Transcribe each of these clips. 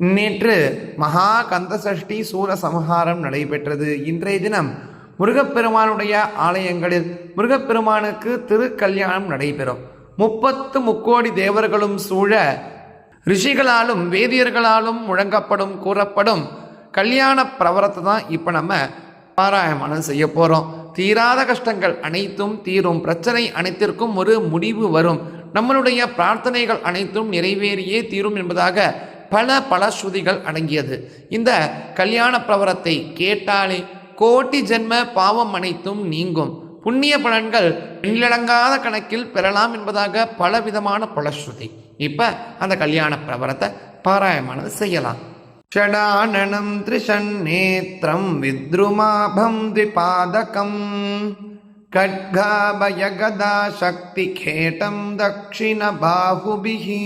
நேற்று மகா கந்தசஷ்டி சூர சமஹாரம் நடைபெற்றது. இன்றைய தினம் முருகப்பெருமானுடைய ஆலயங்களில் முருகப்பெருமானுக்கு திருக்கல்யாணம் நடைபெறும். முப்பத்து முக்கோடி தேவர்களும் சூழ ரிஷிகளாலும் வேதியர்களாலும் முழங்கப்படும் கூறப்படும் கல்யாண பிரவரத்தை தான் இப்போ நம்ம பாராயணம் செய்ய போகிறோம் தீராத கஷ்டங்கள் அனைத்தும் தீரும். பிரச்சனை அனைத்திற்கும் ஒரு முடிவு வரும். நம்மளுடைய பிரார்த்தனைகள் அனைத்தும் நிறைவேறியே தீரும் என்பதாக பல பல ஸ்ருதிகள் அடங்கியது. இந்த கல்யாண பிரவரத்தை கேட்டாலே கோட்டி ஜென்ம பாவம் அனைத்தும் நீங்கும். புண்ணிய பலன்கள் எண்ணிலடங்காத கணக்கில் பெறலாம் என்பதாக பல விதமான பலஸ்ருதி. இப்போ அந்த கல்யாண பிரபரத்தை பாராயமானது செய்யலாம். ஷடானனம் திரிஷன்னேத்திரம் வித்ருமாபம் திரிபாதகம். கட்காபயகதா சக்தி கேட்டம் தக்ஷிண பாகுபிகி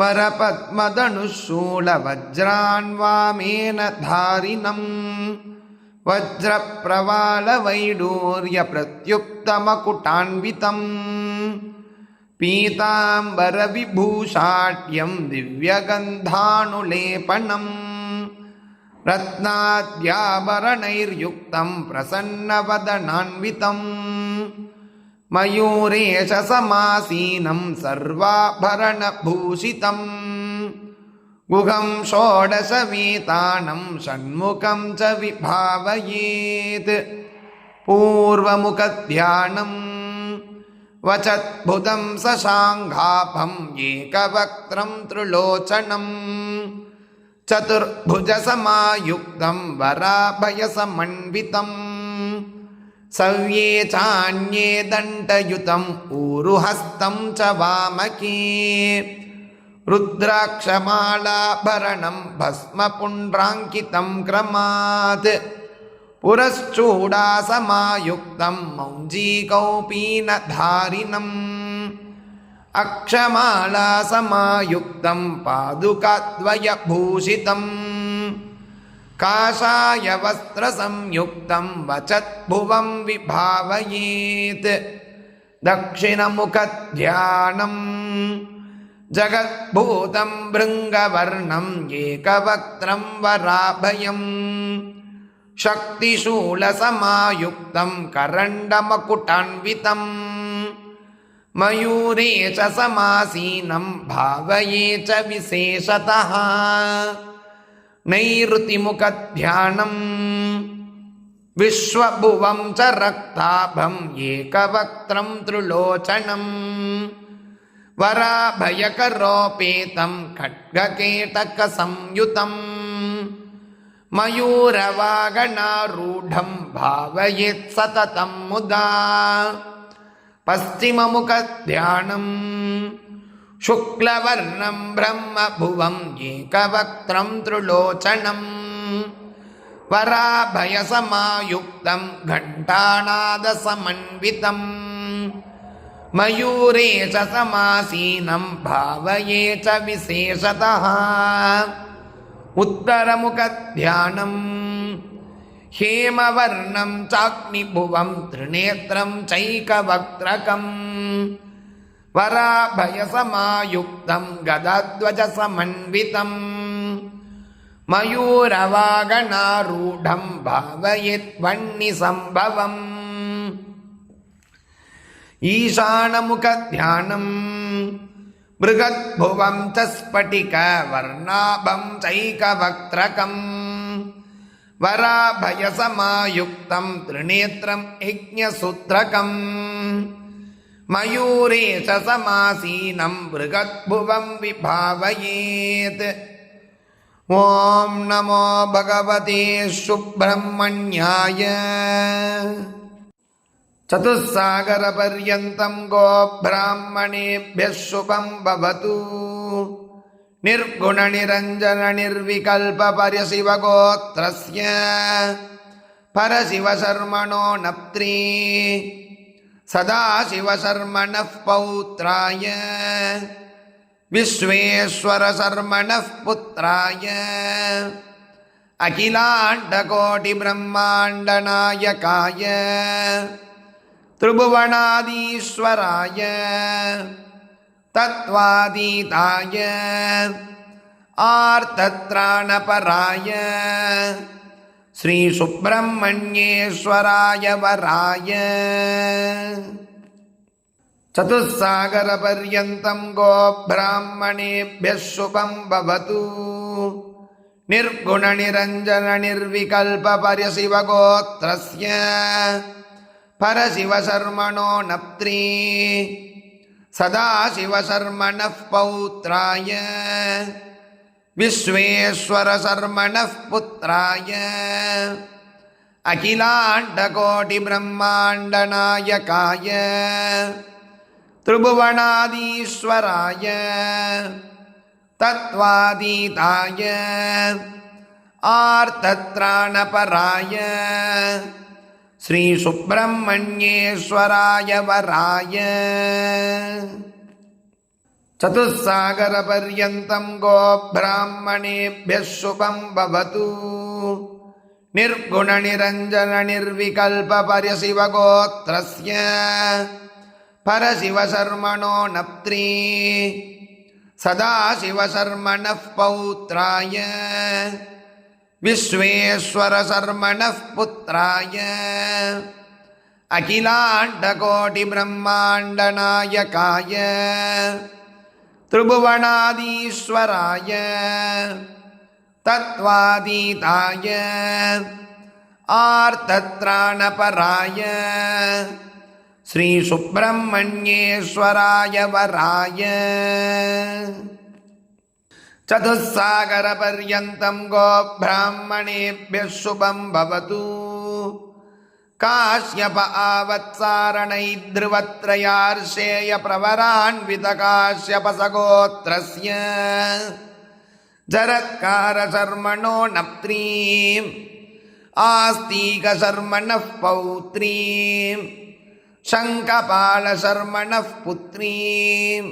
वरपद्मधनुशूलवज्रान्वामेन धारिणम् वज्रप्रवालवैडूर्यप्रत्युक्तमकुटान्वितम् पीताम्बरविभूषाट्यं दिव्यगन्धानुलेपनम् रत्नाद्याभरणैर्युक्तं प्रसन्नवदनान्वितम् मयूरेशसमासीनं सर्वाभरणभूषितम् गुहं षोडशवीतानं षण्मुखं च विभावयेत् पूर्वमुखध्यानम् वचद्भुतं सशाङ्घाभम् एकवक्त्रं त्रिलोचनम् चतुर्भुजसमायुक्तं वराभयसमन्वितम् सव्ये चान्ये दण्डयुतम् ऊरुहस्तं च वामके रुद्राक्षमालाभरणं भस्मपुण्ड्राङ्कितं क्रमात् पुरश्चूडासमायुक्तं मौञ्जीकौपीनधारिणम् अक्षमालासमायुक्तं पादुकाद्वयभूषितम् काषायवस्त्रसंयुक्तं वचद्भुवं विभावयेत् दक्षिणमुखध्यानम् जगद्भूतं भृङ्गवर्णम् एकवक्त्रं वराभयम् शक्तिशूलसमायुक्तं करण्डमकुटान्वितम् मयूरे च समासीनं भावये च विशेषतः नैऋतिमुखध्यानम् विश्वभुवं च रक्ताभम् एकवक्त्रं त्रिलोचनम् वराभयकरोपेतं खड्गकेटकसंयुतम् मयूरवागणारूढं भावयेत् सततं मुदा पश्चिममुखध्यानम् शुक्लवर्णं ब्रह्मभुवम् एकवक्त्रं त्रिलोचनम् वराभयसमायुक्तं घण्टानादसमन्वितम् मयूरे च समासीनं भावये च विशेषतः उत्तरमुखध्यानम् हेमवर्णं चाग्निभुवं त्रिनेत्रं चैकवक्त्रकम् वराभयसमायुक्तं गदाध्वजसमन्वितम् मयूरवागणारूढं भावयेद्वह्निसम्भवम् ईशानमुखध्यानम् बृहद्भुवं च स्फटिकवर्णाभं चैकवक्त्रकम् वराभयसमायुक्तं त्रिनेत्रं यज्ञसूत्रकम् मयूरे च समासीनं बृहद्भुवं विभावयेत् ॐ नमो भगवते सुब्रह्मण्याय चतुस्सागरपर्यन्तं गोब्राह्मणेभ्यः शुभं भवतु निर्गुणनिरञ्जननिर्विकल्पपरशिवगोत्रस्य परशिवशर्मणो नप्त्री सदाशिवशर्मणः पौत्राय विश्वेश्वरशर्मणः पुत्राय अखिलाण्डकोटिब्रह्माण्डनायकाय त्रिभुवनादीश्वराय तत्त्वातीताय आर्तत्राणपराय श्रीसुब्रह्मण्येश्वराय वराय चतुस्सागरपर्यन्तं गोब्राह्मणेभ्यः शुभं भवतु निर्गुणनिरञ्जननिर्विकल्पपर्यशिवगोत्रस्य परशिवशर्मणो नप्त्री सदाशिवशर्मणः पौत्राय विश्वेश्वरशर्मणः पुत्राय अखिलाण्डकोटिब्रह्माण्डनायकाय त्रिभुवनादीश्वराय तत्त्वातीताय आर्तत्राणपराय श्रीसुब्रह्मण्येश्वराय वराय चतुस्सागरपर्यन्तं गोब्राह्मणेभ्यः शुभं भवतु निर्गुणनिरञ्जननिर्विकल्पपर्यशिवगोत्रस्य परशिवशर्मणो नप्त्री सदाशिवशर्मणः पौत्राय विश्वेश्वरशर्मणः पुत्राय अखिलाण्डकोटिब्रह्माण्डनायकाय त्रिभुवनादीश्वराय तत्त्वातीताय आर्तत्राणपराय श्रीसुब्रह्मण्येश्वराय वराय चतुस्सागरपर्यन्तं गोब्राह्मणेभ्यः शुभं भवतु काश्यप आवत्सारणैर्ध्रुवत्रयार्षेयप्रवरान्वितकाश्यपसगोत्रस्य जरत्कारशर्मणो नप्त्रीम् आस्तीकशर्मणः पौत्रीम् शङ्कपालशर्मणः पुत्रीम्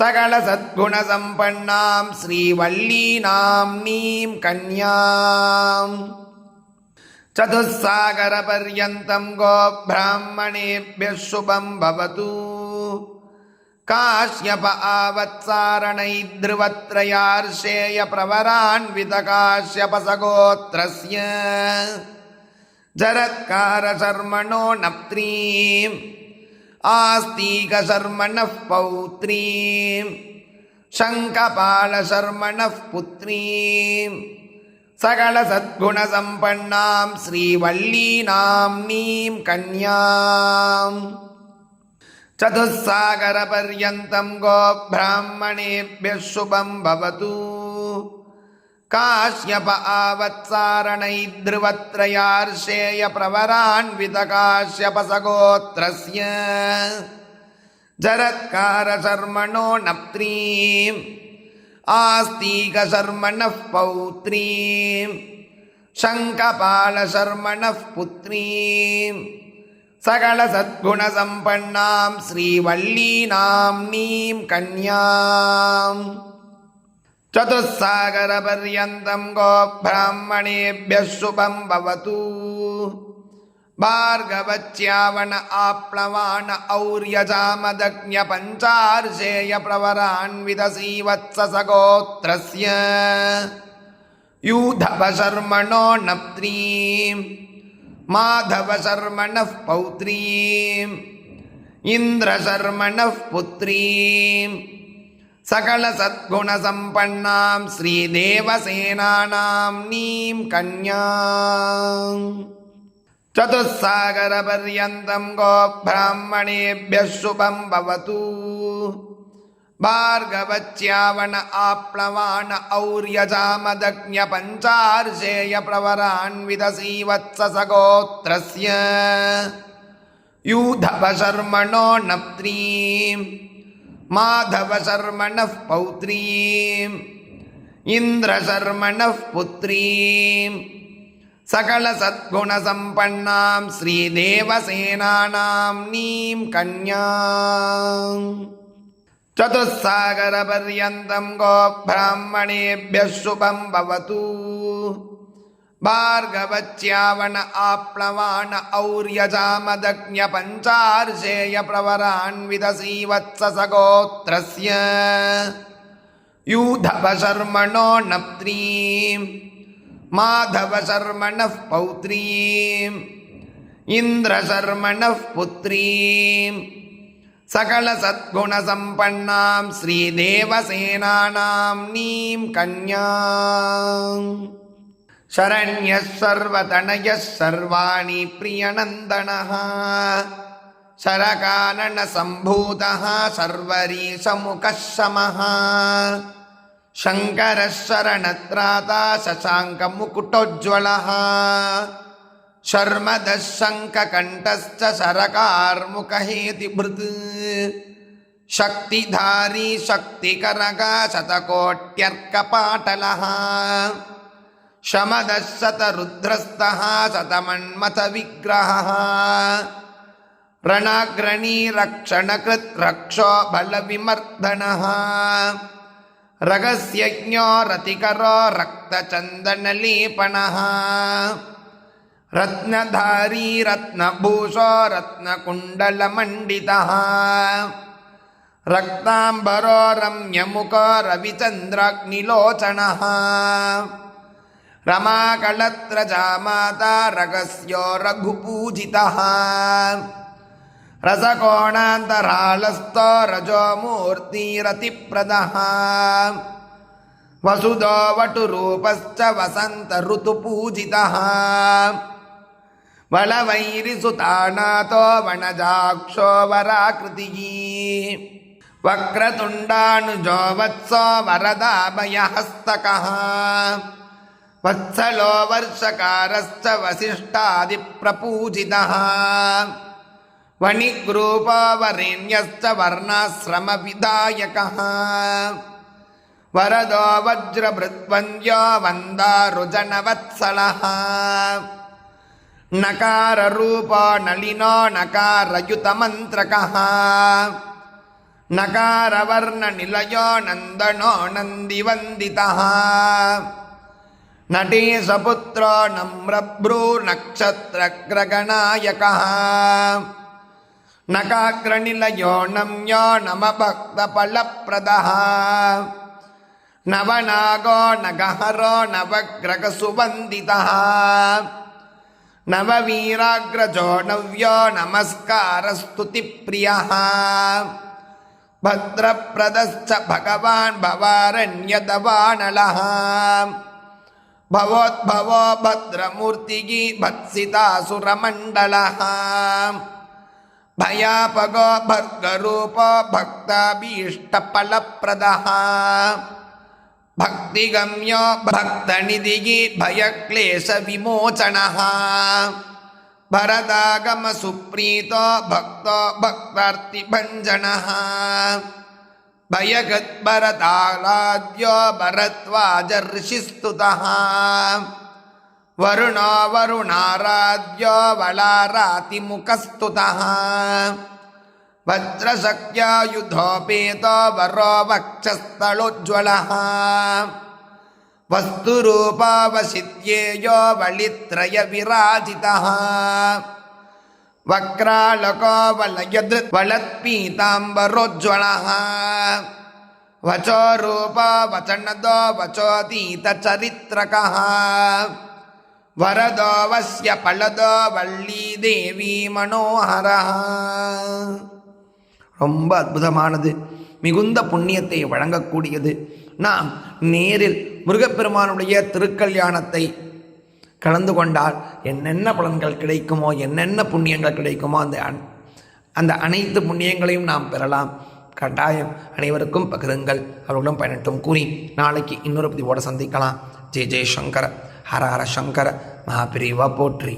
सकलसद्गुणसम्पन्नां श्रीवल्लीनाम्नीं कन्याम् चतुस्सागरपर्यन्तं गोब्राह्मणेभ्यः शुभं भवतु काश्यप आवत्सारणैर्ध्रुवत्रयार्षेयप्रवरान्वितकाश्यपसगोत्रस्य जरत्कारशर्मणो नप्त्रीम् आस्तीकशर्मणः पौत्रीम् शङ्कपालशर्मणः पुत्रीम् सकलसद्गुणसम्पन्नां श्रीवल्लीनाम्नीं कन्याम् चतुस्सागरपर्यन्तं गोब्राह्मणेभ्यः शुभं भवतु काश्यप आवत्सारणैर्ध्रुवत्रयार्षेयप्रवरान्वितकाश्यपसगोत्रस्य जरत्कारशर्मणो नप्त्रीम् आस्तीकशर्मणः पौत्रीम् शङ्कपालशर्मणः पुत्रीम् सकलसद्गुणसम्पन्नां श्रीवल्लीनाम्नीं कन्याम् चतुस्सागरपर्यन्तं गोब्राह्मणेभ्यः शुभं भवतु भार्गवच्यावन आप्लवान और्यजामदज्ञपञ्चार्षेयप्रवरान्वितसीवत्ससगोत्रस्य यूधवशर्मणो नप्त्रीम् माधवशर्मणः पौत्रीम् इन्द्रशर्मणः पुत्रीम् सकलसद्गुणसम्पन्नां श्रीदेवसेनानाम्नीं कन्याम् चतुस्सागरपर्यन्तं गोब्राह्मणेभ्यः शुभं भवतु भार्गवच्यावन आप्लवान और्यजामदज्ञपञ्चार्षेयप्रवरान्वितसीवत्ससगोत्रस्य यूधवशर्मणो नप्त्रीम् माधवशर्मणः पौत्रीम् इन्द्रशर्मणः पुत्रीम् सकलसद्गुणसम्पन्नां श्रीदेवसेनानाम्नीं कन्याम् चतुस्सागरपर्यन्तं गोब्राह्मणेभ्यः शुभं भवतु भार्गवच्यावन आप्लवान और्यजामदज्ञपञ्चार्षेयप्रवरान्वितसीवत्ससगोत्रस्य यूधवशर्मणो नप्त्रीं माधवशर्मणः पौत्रीम् इन्द्रशर्मणः पुत्रीं सकलसद्गुणसम्पन्नां श्रीदेवसेनानां नीं कन्याम् शरण्यः सर्वतनयः सर्वाणि प्रियनन्दनः शरकाननसम्भूतः सर्वरीशमुखः शमः शङ्करशरणत्राता शशाङ्कमुकुटोज्ज्वलः शर्मदः शङ्खकण्ठश्च सरकार्मुकहेतिभृत् शक्तिधारी शक्तिकरगा शतकोट्यर्कपाटलः शमदः शतरुद्रस्तः शतमन्मथविग्रहः रणाग्रणीरक्षणकृत् रक्षो बलविमर्दनः ரகசியஜோ ரதிகரோ ரக்தச்சந்தனலீபணः ரத்னதாரி ரத்னபூஷோ ரத்னகுண்டலமண்டிதः ரக்தாம்பரோ ரம்யமுகோ ரவிச்சந்திராக்னிலோச்சனः ரமாகலத்ரஜா ரகசியோ ரகுபூஜிதः रसकोणान्तरालस्तो रजोमूर्तिरतिप्रदः वसुधो वटुरूपश्च वसन्तऋतुपूजितः बलवैरिसुतानातो वनजाक्षो वराकृतिः वक्रतुण्डानुजो वत्सो वरदाभयहस्तकः वत्सलो वर्षकारश्च वसिष्ठादिप्रपूजितः वणिग्रूपवरेण्यश्च वर्णाश्रमविधायकः वरदो वज्रभृद्वन्द्यो वन्दारुजनवत्सलः नकाररूपो नलिनो नकारयुतमन्त्रकः नकारवर्णनिलयो नन्दनो नन्दिवन्दितः नटेशपुत्रो नम्रभ्रूनक्षत्रग्रगणायकः नकाग्रनिलयो नम्यो नमभक्तफलप्रदः नवनागो नगहरो नवग्रगसुवन्दितः नववीराग्रजो नव्यो नमस्कारस्तुतिप्रियः भद्रप्रदश्च भगवान् भवारण्यदवानलः भवोद्भवो भद्रमूर्तिः भत्सितासुरमण्डलः பயாபகோ பர்கரூபோ பக்தாபீஷ்டபலப்பிரதः பக்திகம்யோ பக்தநிதிகி பயக்லேசவிமோச்சனः பரதாகமசுப்ரீதோ பக்தோ பக்தார்த்திபஞ்சனः பயகத்பரதாலாத்யோ பரத்வாஜர்ஷிஸ்துதः वरुणो वरुणाराध्यो वलारातिमुखस्तुतः वज्रशक्यायुधोपेतो वरो वक्षस्थलोज्ज्वलः वस्तुरूपावसिद्ध्येयो वलित्रयविराजितः वक्रालको वलयदृत् वलत्पीताम्बरोज्ज्वलः वचो रूपा वचनदो वचोतीतचरित्रकः वरदो वस्य पलदो வள்ளி தேவி மனோகரா ரொம்ப அற்புதமானது மிகுந்த புண்ணியத்தை வழங்கக்கூடியது நாம் நேரில் முருகப்பெருமானுடைய திருக்கல்யாணத்தை கலந்து கொண்டால் என்னென்ன பலன்கள் கிடைக்குமோ என்னென்ன புண்ணியங்கள் கிடைக்குமோ அந்த அன்- அந்த அனைத்து புண்ணியங்களையும் நாம் பெறலாம் கட்டாயம் அனைவருக்கும் பகிருங்கள் அவர்களும் பயனட்டும் கூறி நாளைக்கு இன்னொரு பதிவோட சந்திக்கலாம் ஜெய் ஜெய் சங்கர ஹர ஹர சங்கர மகாபிரிவா போற்றி.